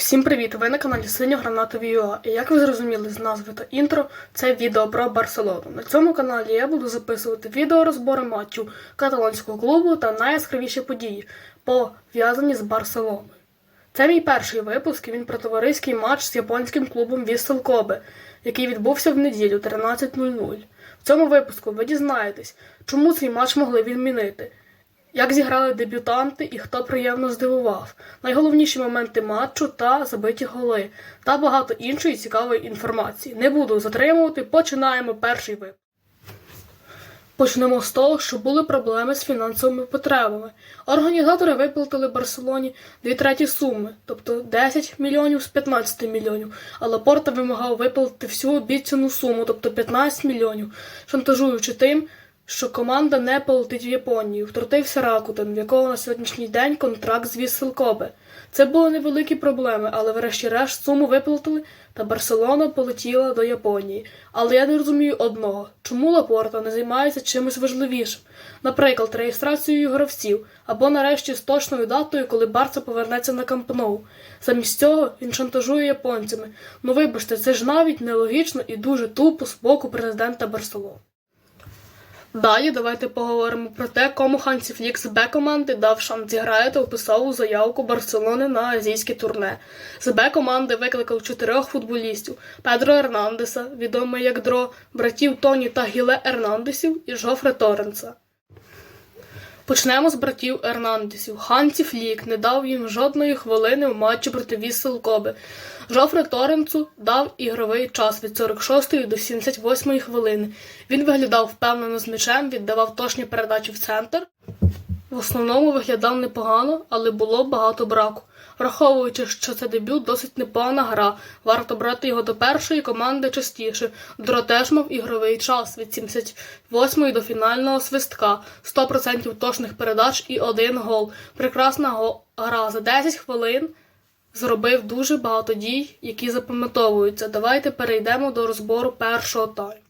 Всім привіт! Ви на каналі Синьо-Гранатові ЮА. І як ви зрозуміли з назви та інтро, це відео про Барселону. На цьому каналі я буду записувати відео розбори матчу каталонського клубу та найяскравіші події, пов'язані з Барселоною. Це мій перший випуск, і він про товариський матч з японським клубом Віссел Кобе, який відбувся в неділю 13.00. В цьому випуску ви дізнаєтесь, чому цей матч могли відмінити, як зіграли дебютанти і хто приємно здивував, найголовніші моменти матчу та забиті голи, та багато іншої цікавої інформації. Не буду затримувати, починаємо перший випуск. Почнемо з того, що були проблеми з фінансовими потребами. Організатори виплатили Барселоні дві треті суми, тобто 10 мільйонів з 15 мільйонів, а Лапорта вимагав виплатити всю обіцяну суму, тобто 15 мільйонів, шантажуючи тим, що команда не полетить в Японію. Втрутився Ракутен, в якого на сьогоднішній день контракт з Віссел Це були невеликі проблеми, але врешті-решт суму виплатили, та Барселона полетіла до Японії. Але я не розумію одного, чому Лапорта не займається чимось важливішим, наприклад, реєстрацією гравців, або нарешті з точною датою, коли Барса повернеться на Камп Ноу. Замість цього він шантажує японцями. Ну вибачте, це ж навіть нелогічно і дуже тупо з боку президента Барселони. Далі давайте поговоримо про те, кому Хансі Флікс Б команди дав шанс зіграти у писову заявку Барселони на азійське турне. З Б команди викликав чотирьох футболістів: Педро Ернандеса, відомий як Дро, братів Тоні та Гіле Ернандесів і Жофре Торренса. Почнемо з братів Ернандесів. Ханці Флік не дав їм жодної хвилини в матчі проти Віссел Кобе. Жофре Торенцу дав ігровий час від 46 до 78 хвилини. Він виглядав впевнено з м'ячем, віддавав точні передачі в центр. В основному виглядав непогано, але було багато браку. Враховуючи, що це дебют, досить непогана гра. Варто брати його до першої команди частіше. Дро теж мав ігровий час від 78 до фінального свистка, 100% точних передач і один гол. Прекрасна гра за 10 хвилин. Зробив дуже багато дій, які запам'ятовуються. Давайте перейдемо до розбору першого тайму.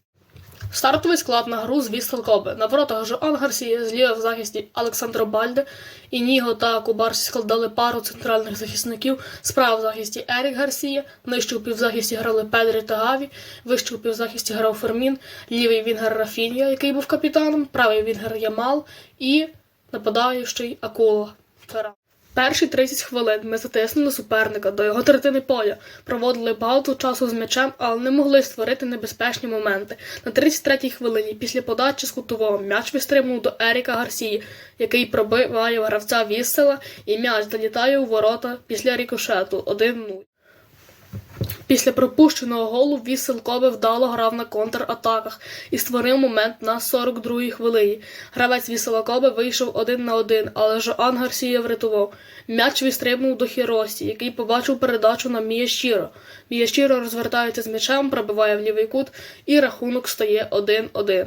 Стартовий склад на гру з Віссел Кобе. На воротах Жоан Гарсія, зліва в захисті Олександро Бальде, Ініго та Кубарсі складали пару центральних захисників, справа в захисті Ерік Гарсія, нижче у півзахисті грали Педрі та Гаві, вище у півзахисті грав Фермін, лівий вінгер Рафінія, який був капітаном, правий вінгер Ямал. І нападаючий Акула. Ферран. Перші 30 хвилин ми затиснули суперника до його третини поля, проводили багато часу з м'ячем, але не могли створити небезпечні моменти. На 33-й хвилині після подачі з кутового м'яч вистрибнув до Еріка Гарсії, який пробиває гравця Віссела, і м'яч залітає у ворота після рікошету 1-0. Після пропущеного голу Віссел Кобе вдало грав на контратаках і створив момент на 42-й хвилині. Гравець Вісела Кобе вийшов один на один, але Жоан Гарсія врятував. М'яч відстрибнув до Хіросі, який побачив передачу на Міящіро. Міящіро розвертається з м'ячем, пробиває в лівий кут, і рахунок стає 1-1.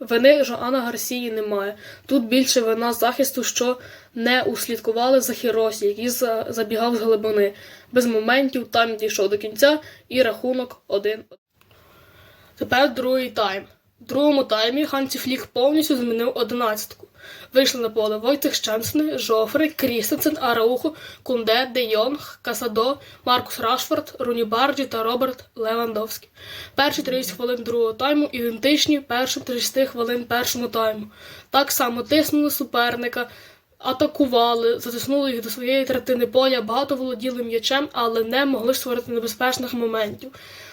Вини Жоана Гарсії немає. Тут більше вина захисту, що не услідкували за Хіросі, який забігав з глибини. Без моментів там дійшов до кінця і рахунок 1. Тепер другий тайм. В другому таймі Хансі Флік повністю змінив одинадцятку. Вийшли на поле Войтех Щенсни, Жофри, Крістенсен, Араухо, Кунде, Де Йонг, Касадо, Маркус Рашфорд, Руні Барджі та Роберт Левандовський. Перші 30 хвилин другого тайму ідентичні першим 30 хвилин першому тайму. Так само тиснули суперника, атакували, затиснули їх до своєї третини поля, багато володіли м'ячем, але не могли створити небезпечних моментів.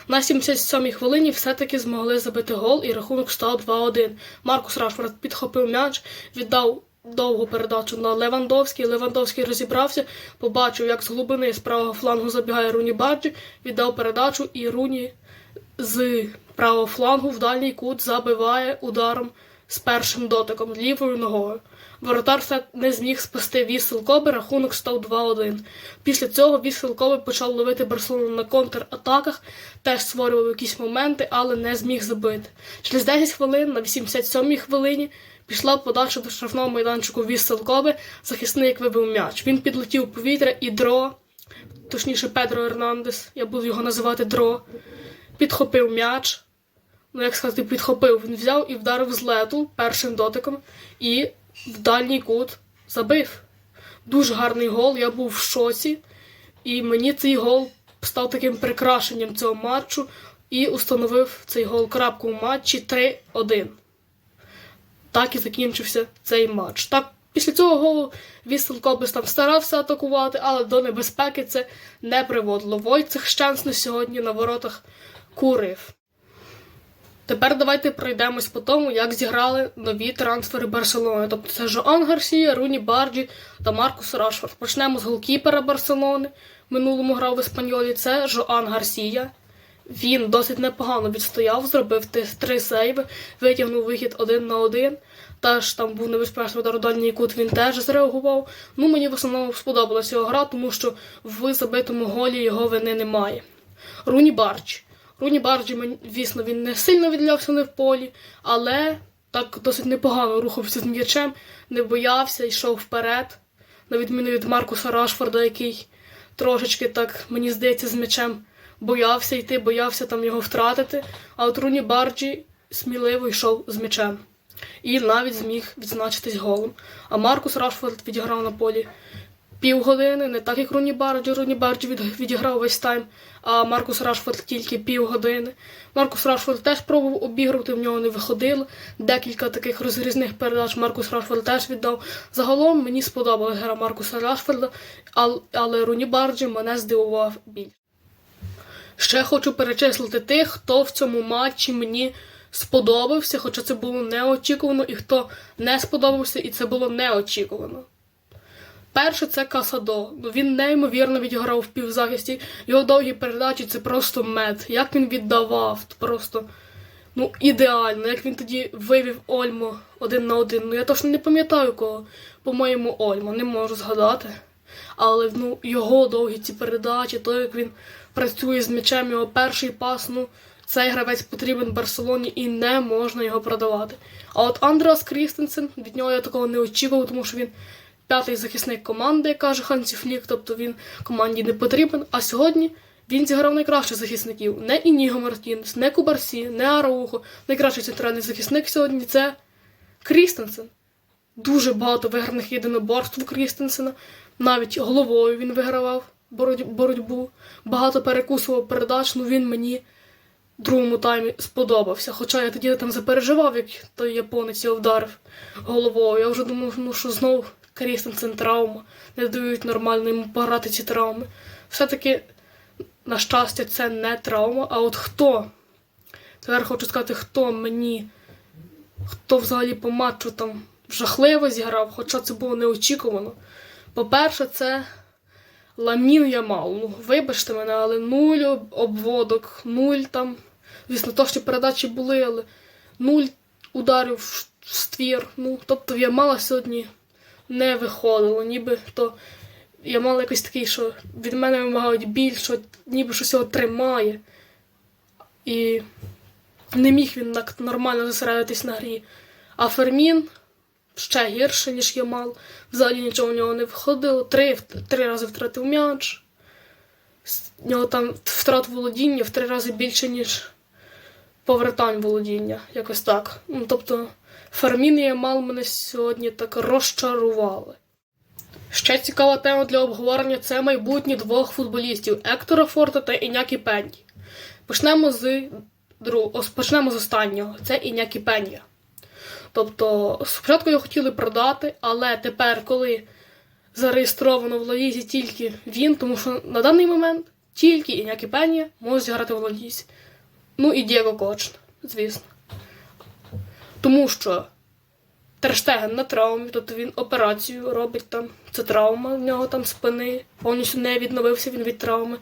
На 77-й хвилині все-таки змогли забити гол і рахунок став 2-1. Маркус Рашфорд підхопив м'яч, віддав довгу передачу на Левандовський. Левандовський розібрався, побачив, як з глибини з правого флангу забігає Руні Барджі, віддав передачу і Руні з правого флангу в дальній кут забиває ударом з першим дотиком лівою ногою. Воротар не зміг спасти Віссел Кобе, рахунок став 2-1. Після цього Віссел Кобе почав ловити Барселону на контратаках, теж створював якісь моменти, але не зміг забити. Через 10 хвилин на 87-й хвилині пішла подача до штрафного майданчику Віссел Кобе, захисник вибив м'яч. Він підлетів у повітря і дро, точніше Педро Ернандес, я буду його називати Дро, підхопив м'яч. Ну, як сказати, підхопив. Він взяв і вдарив з лету першим дотиком і в дальній кут забив. Дуже гарний гол, я був в шоці. І мені цей гол став таким прикрашенням цього матчу і установив цей гол крапку в матчі 3-1. Так і закінчився цей матч. Так, після цього голу Вістон Кобес там старався атакувати, але до небезпеки це не приводило. Войцех Щенсний сьогодні на воротах курив. Тепер давайте пройдемось по тому, як зіграли нові трансфери Барселони. Тобто це Жоан Гарсія, Руні Барджі та Маркус Рашфорд. Почнемо з голкіпера Барселони. Минулому грав в Еспаньолі. Це Жоан Гарсія. Він досить непогано відстояв, зробив три сейви, витягнув вихід один на один. Теж там був небезпечний удар у дальній кут, він теж зреагував. Ну, мені в основному сподобалася його гра, тому що в забитому голі його вини немає. Руні Барч. Руні Барджі, звісно, він не сильно відлявся не в полі, але так досить непогано рухався з м'ячем, не боявся, йшов вперед. На відміну від Маркуса Рашфорда, який трошечки так, мені здається, з м'ячем боявся йти, боявся там його втратити. А от Руні Барджі сміливо йшов з м'ячем. І навіть зміг відзначитись голом. А Маркус Рашфорд відіграв на полі півгодини, не так як Руні Барджі. Руні Барджі від, відіграв весь тайм, а Маркус Рашфорд тільки півгодини. Маркус Рашфорд теж пробував обігрувати, в нього не виходило. Декілька таких розрізних передач Маркус Рашфорд теж віддав. Загалом мені сподобалась гра Маркуса Рашфорда, але Руні Барджі мене здивував біль. Ще хочу перечислити тих, хто в цьому матчі мені сподобався, хоча це було неочікувано, і хто не сподобався, і це було неочікувано. Перше це Касадо. Він неймовірно відіграв в півзахисті. Його довгі передачі це просто мед. Як він віддавав, просто ну, ідеально. Як він тоді вивів Ольмо один на один. Ну я точно не пам'ятаю кого. По-моєму, Ольмо, не можу згадати. Але ну, його довгі ці передачі, то як він працює з м'ячем, його перший пас, ну, цей гравець потрібен Барселоні і не можна його продавати. А от Андреас Крістенсен, від нього я такого не очікував, тому що він п'ятий захисник команди, каже Хансі Флік, тобто він команді не потрібен. А сьогодні він зіграв найкращих захисників. Не Ініго Мартінес, не Кубарсі, не Араухо. Найкращий центральний захисник сьогодні це Крістенсен. Дуже багато виграних єдиноборств Крістенсена. Навіть головою він вигравав боротьбу. Багато перекусував передач, ну він мені другому таймі сподобався. Хоча я тоді там запереживав, як той японець його вдарив головою. Я вже думав, ну що знов Крістенсен травма, не дають нормально йому пограти ці травми. Все-таки, на щастя, це не травма. А от хто? Тепер хочу сказати, хто мені, хто взагалі по матчу там жахливо зіграв, хоча це було неочікувано. По-перше, це Ламін Ямал. Ну, вибачте мене, але нуль обводок, нуль там. Звісно, то, що передачі були, але нуль ударів в ствір. Ну, тобто в Ямала сьогодні не виходило, ніби то Ямал якийсь такий, що від мене вимагають біль, що ніби щось його тримає. І не міг він так нормально зосередитись на грі. А Фермін ще гірше, ніж Ямал. Взагалі нічого в нього не виходило. Три, три рази втратив м'яч. В нього там втрат володіння в три рази більше, ніж повертань володіння. Якось так. Ну, тобто, Фермін і Ямал мене сьогодні так розчарували. Ще цікава тема для обговорення це майбутні двох футболістів Ектора Форта та Інякі Пенді. Почнемо з друг... почнемо з останнього. Це Інякі Пенія. Тобто, спочатку його хотіли продати, але тепер, коли зареєстровано в Лалізі тільки він, тому що на даний момент тільки Інякі Пенія може зіграти в Лалізі. Ну і Дієго Кочн, звісно. Тому що Терштеген на травмі, тобто він операцію робить там. Це травма в нього там спини, повністю не відновився він від травми.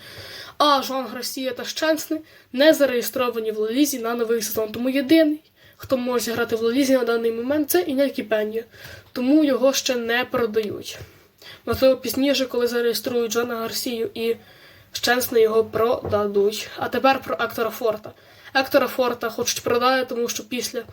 А Жан Грасія та Щенсни не зареєстровані в Лалізі на новий сезон. Тому єдиний, хто може зіграти в Лалізі на даний момент, це Інякі Пенія. Тому його ще не продають. Можливо, пізніше, коли зареєструють Джона Гарсію і Щенсни його продадуть. А тепер про Ектора Форта. Ектора Форта хочуть продати, тому що після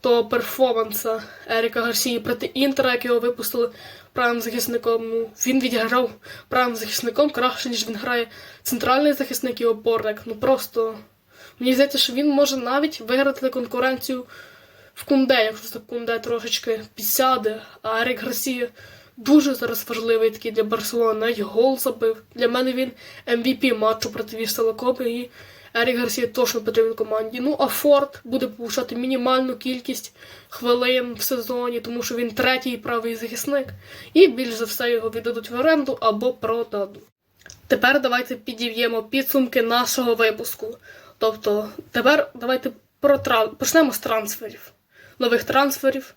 того перформанса Еріка Гарсії проти Інтера, як його випустили правим захисником. Ну, він відіграв правим захисником краще, ніж він грає центральний захисник і опорник. Ну просто мені здається, що він може навіть виграти конкуренцію в Кунде, якщо це Кунде трошечки підсяде, а Ерік Гарсія дуже зараз важливий такий для Барселони. Навіть гол забив. Для мене він MVP матчу проти Вістала Копи і Ерік Гарсія точно потрібен команді. Ну, а Форд буде получати мінімальну кількість хвилин в сезоні, тому що він третій правий захисник, і більш за все його віддадуть в оренду або продадуть. Тепер давайте підів'ємо підсумки нашого випуску. Тобто, тепер давайте про тран... почнемо з трансферів. Нових трансферів.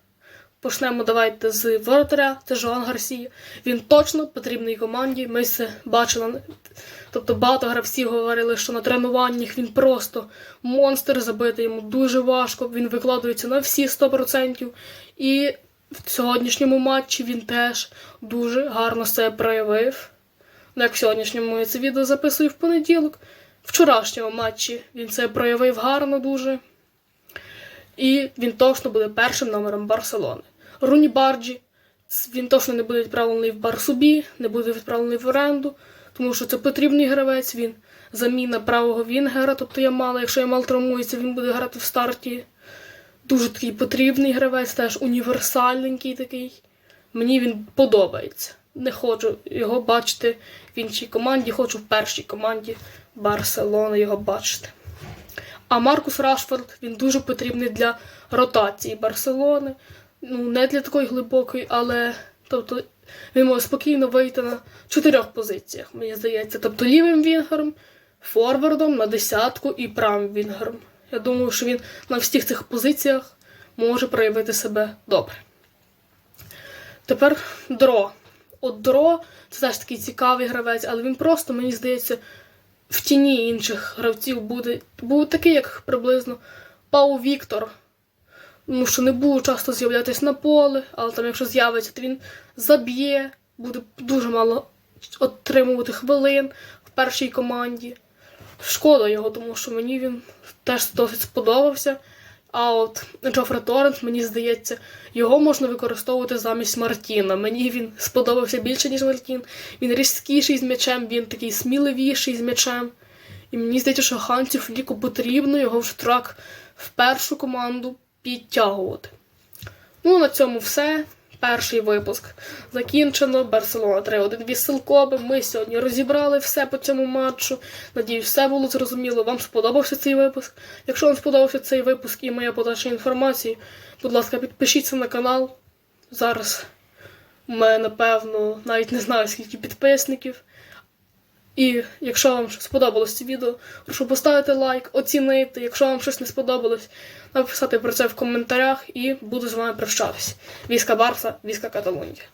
Почнемо давайте з воротаря, це Жоан Гарсія. Він точно потрібний команді. Ми це бачили. Тобто багато гравців говорили, що на тренуваннях він просто монстр забити йому дуже важко. Він викладується на всі 100%. І в сьогоднішньому матчі він теж дуже гарно себе проявив. Ну, як в сьогоднішньому я це відео записую в понеділок. Вчорашньому матчі він це проявив гарно дуже. І він точно буде першим номером Барселони. Руні Барджі, він точно не буде відправлений в Барсубі, не буде відправлений в оренду, тому що це потрібний гравець, він заміна правого Вінгера, тобто Ямала, якщо Ямал травмується, він буде грати в старті. Дуже такий потрібний гравець, теж універсальненький такий. Мені він подобається. Не хочу його бачити в іншій команді, хочу в першій команді Барселони його бачити. А Маркус Рашфорд він дуже потрібний для ротації Барселони. Ну, не для такої глибокої, але тобто, він може спокійно вийти на чотирьох позиціях, мені здається. Тобто лівим вінгером, форвардом на десятку і правим вінгером. Я думаю, що він на всіх цих позиціях може проявити себе добре. Тепер Дро. От Дро це теж такий цікавий гравець, але він просто, мені здається, в тіні інших гравців буде, був такий, як приблизно Пау Віктор. Тому що не було часто з'являтися на поле, але там, якщо з'явиться, то він заб'є, буде дуже мало отримувати хвилин в першій команді. Шкода його, тому що мені він теж досить сподобався. А от Джофре Торрент, мені здається, його можна використовувати замість Мартіна. Мені він сподобався більше, ніж Мартін. Він різкіший з м'ячем, він такий сміливіший з м'ячем. І мені здається, що Ханцю Фліку потрібно його в штрак в першу команду підтягувати. Ну, на цьому все. Перший випуск закінчено. Барселона 3-1 Віселкоби. Ми сьогодні розібрали все по цьому матчу. Надіюсь, все було зрозуміло. Вам сподобався цей випуск. Якщо вам сподобався цей випуск і моя подальша інформація, будь ласка, підпишіться на канал. Зараз у мене, напевно, навіть не знаю, скільки підписників. І якщо вам сподобалось це відео, прошу поставити лайк, оцінити. Якщо вам щось не сподобалось, написати про це в коментарях і буду з вами прощатись. Війська Барса, Віска Каталунія.